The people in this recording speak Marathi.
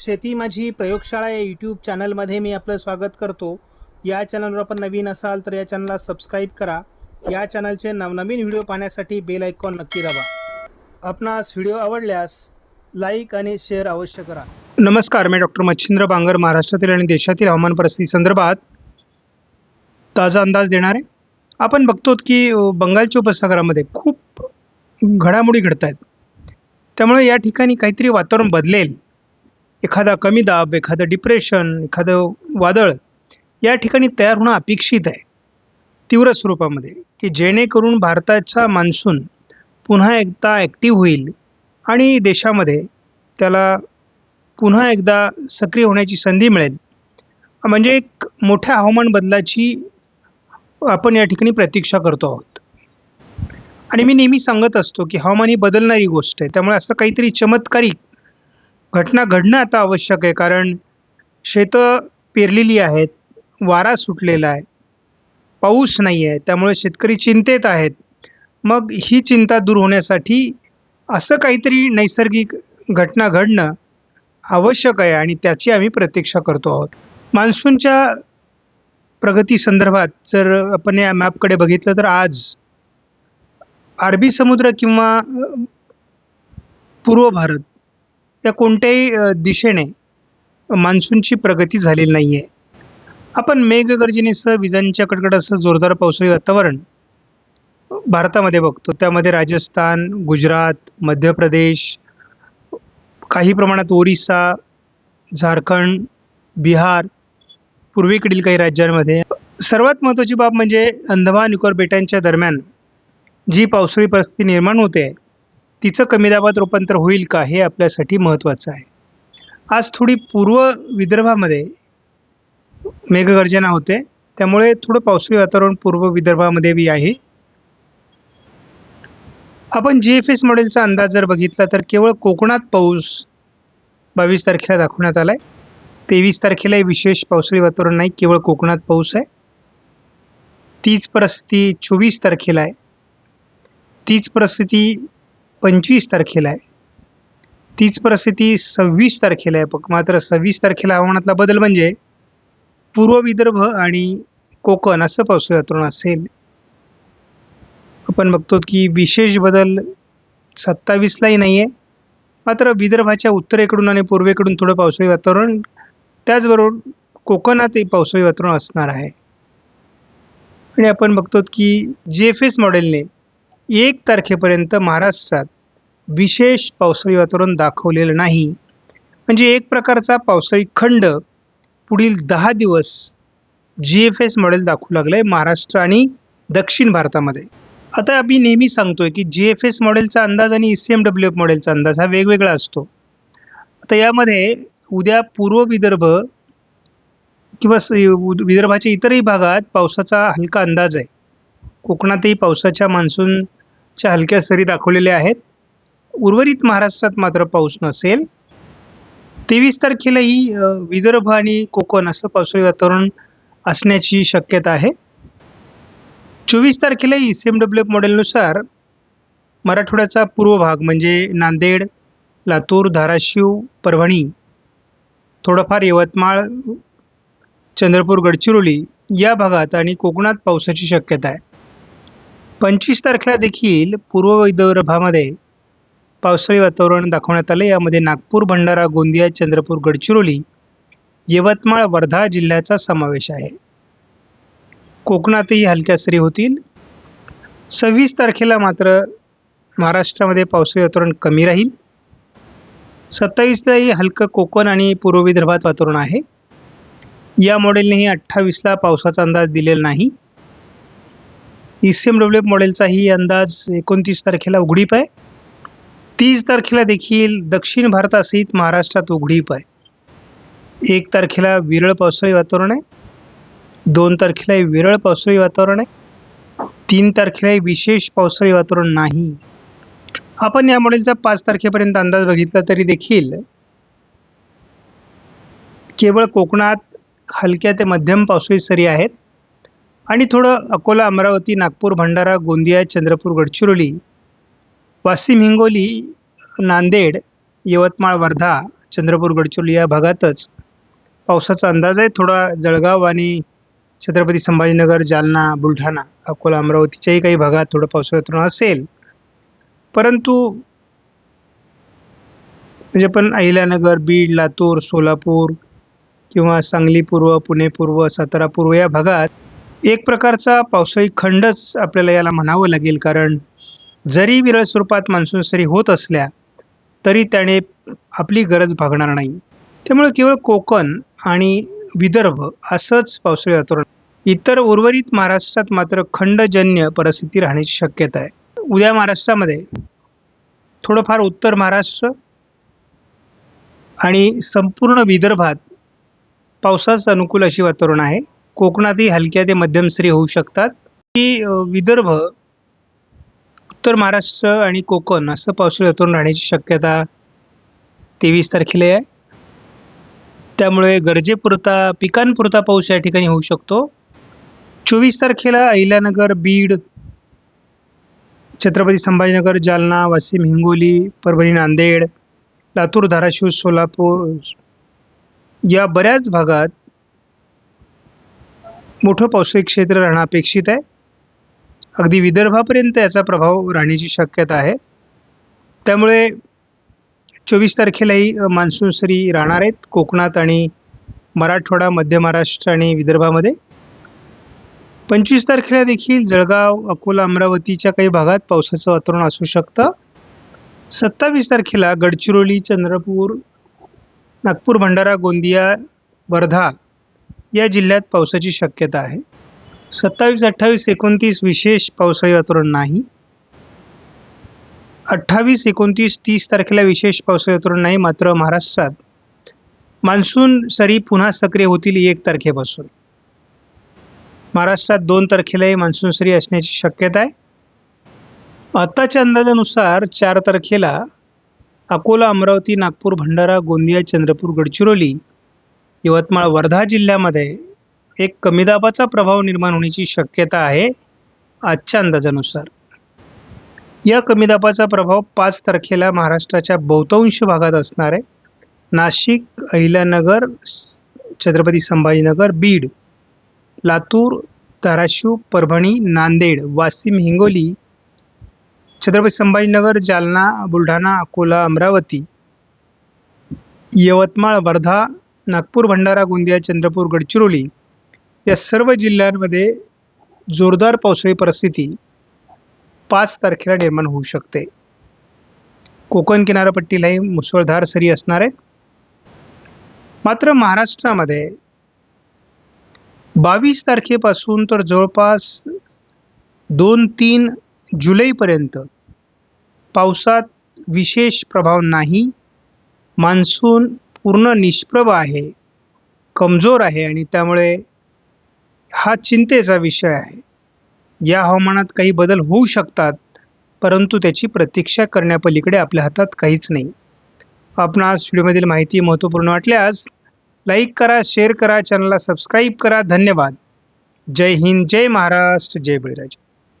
शेती माझी प्रयोगशाळा या यूट्यूब चॅनलमध्ये मी आपलं स्वागत करतो. या चॅनलवर आपण नवीन असाल तर या चॅनलला सबस्क्राईब करा. या चॅनलचे नवनवीन व्हिडिओ पाहण्यासाठी बेल आयकॉन नक्की दाबा. आपणास व्हिडिओ आवडल्यास लाईक आणि शेअर अवश्य करा. नमस्कार मी डॉक्टर मच्छिंद्र बांगर महाराष्ट्रातील आणि देशातील हवामान परिस्थिती संदर्भात ताजा अंदाज देणार. आहे आपण बघतो की बंगालच्या उपसागरामध्ये खूप घडामोडी घडत आहेत त्यामुळे या ठिकाणी काहीतरी वातावरण बदलेल. एखादा कमी दाब एखादं डिप्रेशन एखादं वादळ या ठिकाणी तयार होणं अपेक्षित आहे. तीव्र स्वरूपामध्ये की जेणेकरून भारताचा मान्सून पुन्हा एकदा ॲक्टिव्ह होईल आणि देशामध्ये त्याला पुन्हा एकदा सक्रिय होण्याची संधी मिळेल. म्हणजे एक मोठ्या हवामान बदलाची आपण या ठिकाणी प्रतीक्षा करतो आहोत. आणि मी नेहमी सांगत असतो की हवामान ही बदलणारी गोष्ट आहे त्यामुळे असं काहीतरी चमत्कारिक घटना घडणं आता आवश्यक आहे कारण शेतं पेरलेली आहेत वारा सुटलेला आहे पाऊस नाही आहे त्यामुळे शेतकरी चिंतेत आहेत. मग ही चिंता दूर होण्यासाठी असं काहीतरी नैसर्गिक घटना घडणं आवश्यक आहे आणि त्याची आम्ही प्रतीक्षा करतो आहोत. मान्सूनच्या प्रगती संदर्भात जर आपण या मॅपकडे बघितलं तर आज अरबी समुद्र किंवा पूर्व भारत या कोणत्याही दिशेने मान्सूनची प्रगती झालेली नाही आहे आपण मेघगर्जनेसह विजांच्या कडकडासह जोरदार पावसाळी वातावरण भारतामध्ये बघतो. त्यामध्ये राजस्थान गुजरात मध्य प्रदेश काही प्रमाणात ओरिसा झारखंड बिहार पूर्वेकडील काही राज्यांमध्ये. सर्वात महत्त्वाची बाब म्हणजे अंदमान निकोबार बेटांच्या दरम्यान जी पावसाळी परिस्थिती निर्माण होते तिचं कमी दाबात रूपांतर होईल का हे आपल्यासाठी महत्त्वाचं आहे. आज थोडी पूर्व विदर्भामध्ये मेघगर्जना होते. त्यामुळे थोडं पावसाळी वातावरण पूर्व विदर्भामध्ये बी आहे. आपण जी एफ एस मॉडेलचा अंदाज जर बघितला तर केवळ कोकणात पाऊस बावीस तारखेला दाखवण्यात आला आहे तेवीस तारखेला विशेष पावसाळी वातावरण नाही केवळ कोकणात पाऊस आहे. तीच परिस्थिती चोवीस तारखेला आहे. तीच परिस्थिती पंचवीस तारखेला आहे. तीच परिस्थिती सव्वीस तारखेला आहे. पण मात्र सव्वीस तारखेला हवामानातला बदल म्हणजे पूर्व विदर्भ आणि कोकण असं पावसाळी वातावरण असेल. आपण बघतो की विशेष बदल सत्तावीसलाही नाही आहे मात्र विदर्भाच्या उत्तरेकडून आणि पूर्वेकडून थोडं पावसाळी वातावरण त्याचबरोबर कोकणातही पावसाळी वातावरण असणार आहे. आणि आपण बघतो की जी एफ एस मॉडेलने एक तारखेपर्यंत महाराष्ट्रात विशेष पावसाळी वातावरण दाखवलेलं नाही. म्हणजे एक प्रकारचा पावसाळी खंड पुढील दहा दिवस जी एफ एस मॉडेल दाखवू लागलं आहे महाराष्ट्र आणि दक्षिण भारतामध्ये. आता आम्ही नेहमी सांगतो आहे की जी एफ एस मॉडेलचा अंदाज आणि E C M W F मॉडेलचा अंदाज हा वेगवेगळा असतो. आता यामध्ये उद्या पूर्व विदर्भ किंवा स- उद- विदर्भाच्या इतरही भागात पावसाचा हलका अंदाज आहे. कोकणातही पावसाच्या मान्सून च्या हलक्या सरी दाखवलेल्या आहेत. उर्वरित महाराष्ट्रात मात्र पाऊस नसेल. तेवीस तारखेलाही विदर्भ आणि कोकण असं पावसाळी वातावरण असण्याची शक्यता आहे. चोवीस तारखेलाही E C M W F मॉडेलनुसार मराठवाड्याचा पूर्व भाग म्हणजे नांदेड लातूर धाराशिव परभणी थोडंफार यवतमाळ चंद्रपूर गडचिरोली या भागात आणि कोकणात पावसाची शक्यता आहे. पंचवीस तारखेला देखील पूर्व विदर्भामध्ये पावसाळी वातावरण दाखवण्यात आलं यामध्ये नागपूर भंडारा गोंदिया चंद्रपूर गडचिरोली यवतमाळ वर्धा जिल्ह्याचा समावेश आहे. कोकणातही हलक्या सरी होतील. सव्वीस तारखेला मात्र महाराष्ट्रामध्ये पावसाळी वातावरण कमी राहील. सत्तावीसलाही हलकं कोकण आणि पूर्व विदर्भात वातावरण आहे. या मॉडेलनेही अठ्ठावीसला पावसाचा अंदाज दिलेला नाही. E C M W F मॉडेलचाही अंदाज एकोणतीस तारखेला उघडीप आहे. तीस तारखेला देखील दक्षिण भारतासहित महाराष्ट्रात उघडीप आहे. एक तारखेला विरळ पावसाळी वातावरण आहे. दोन तारखेला विरळ पावसाळी वातावरण आहे. तीन तारखेला विशेष पावसाळी वातावरण नाही. आपण या मॉडेलचा पाच तारखेपर्यंत अंदाज बघितला तरी देखील केवळ कोकणात हलक्या ते मध्यम पावसाळी सरी आहेत. आणि थोडं अकोला अमरावती नागपूर भंडारा गोंदिया चंद्रपूर गडचिरोली वाशिम हिंगोली नांदेड यवतमाळ वर्धा चंद्रपूर गडचिरोली या भागातच पावसाचा अंदाज आहे. थोडा जळगाव आणि छत्रपती संभाजीनगर जालना बुलढाणा अकोला अमरावतीच्याही काही भागात थोडं पावसाचं असेल. परंतु म्हणजे पण अहिल्यानगर बीड लातूर सोलापूर किंवा सांगली पूर्व पुणे पूर्व सातारा पूर्व या भागात एक प्रकारचा पावसाळी खंडच आपल्याला याला म्हणावं लागेल. कारण जरी विरळ स्वरूपात मान्सून सरी होत असल्या तरी त्याने आपली गरज भागणार नाही. त्यामुळे केवळ कोकण आणि विदर्भ असंच पावसाळी वातावरण. इतर उर्वरित महाराष्ट्रात मात्र खंडजन्य परिस्थिती राहण्याची शक्यता आहे. उद्या महाराष्ट्रामध्ये थोडंफार उत्तर महाराष्ट्र आणि संपूर्ण विदर्भात पावसाचं अनुकूल अशी वातावरण आहे. कोकणातही हलक्या ते मध्यम सरी होऊ शकतात. की विदर्भ उत्तर महाराष्ट्र आणि कोकण असं पावसाळी वातावरण राहण्याची शक्यता तेवीस तारखेला आहे. त्यामुळे गरजेपुरता पिकांपुरता पाऊस या ठिकाणी होऊ शकतो. चोवीस तारखेला अहिल्यानगर बीड छत्रपती संभाजीनगर जालना वाशिम हिंगोली परभणी नांदेड लातूर धाराशिव सोलापूर या बऱ्याच भागात मोठं पावसाळी क्षेत्र राहणं अपेक्षित आहे. अगदी विदर्भापर्यंत याचा प्रभाव राहण्याची शक्यता आहे. त्यामुळे चोवीस तारखेलाही मान्सून सरी राहणार आहेत. कोकणात आणि मराठवाडा मध्य महाराष्ट्र आणि विदर्भामध्ये. पंचवीस तारखेला देखील जळगाव अकोला अमरावतीच्या काही भागात पावसाचं वातावरण असू शकतं. सत्तावीस तारखेला गडचिरोली चंद्रपूर नागपूर भंडारा गोंदिया वर्धा या जिल्ह्यात पावसाची शक्यता आहे. सत्तावीस अठ्ठावीस एकोणतीस विशेष पावसाळी वातावरण नाही. अठ्ठावीस एकोणतीस तीस तारखेला विशेष पावसाळी वातावरण नाही मात्र महाराष्ट्रात मान्सून सरी पुन्हा सक्रिय होतील एक तारखेपासून. महाराष्ट्रात दोन तारखेलाही मान्सून सरी असण्याची शक्यता आहे. आत्ताच्या अंदाजानुसार चार तारखेला अकोला अमरावती नागपूर भंडारा गोंदिया चंद्रपूर गडचिरोली यवतमाळ वर्धा जिल्ह्यामध्ये एक कमी दाबाचा प्रभाव निर्माण होण्याची शक्यता आहे आजच्या अंदाजानुसार. या कमी दाबाचा प्रभाव पाच तारखेला महाराष्ट्राच्या बहुतांश भागात असणार आहे. नाशिक अहिल्यानगर छत्रपती संभाजीनगर बीड लातूर धाराशिव परभणी नांदेड वाशिम हिंगोली छत्रपती संभाजीनगर जालना बुलढाणा अकोला अमरावती यवतमाळ वर्धा नागपूर भंडारा गोंदिया चंद्रपूर गडचिरोली या सर्व जिल्ह्यांमध्ये जोरदार पावसाळी परिस्थिती पाच तारखेला निर्माण होऊ शकते. कोकण किनारपट्टीलाही मुसळधार सरी असणार आहेत मात्र महाराष्ट्रामध्ये बावीस तारखेपासून तर जवळपास दोन तीन जुलैपर्यंत पावसात विशेष प्रभाव नाही. मान्सून पूर्ण निष्प्रभ आहे कमजोर आहे आणि त्यामुळे हा चिंतेचा विषय आहे. या हवामानात काही बदल होऊ शकतात परंतु त्याची प्रतीक्षा करण्यापलीकडे आपल्या हातात काहीच नाही. आपणास व्हिडिओमधील माहिती महत्त्वपूर्ण वाटल्यास लाईक करा शेअर करा चॅनलला सबस्क्राईब करा. धन्यवाद. जय हिंद जय महाराष्ट्र जय बळीराजा.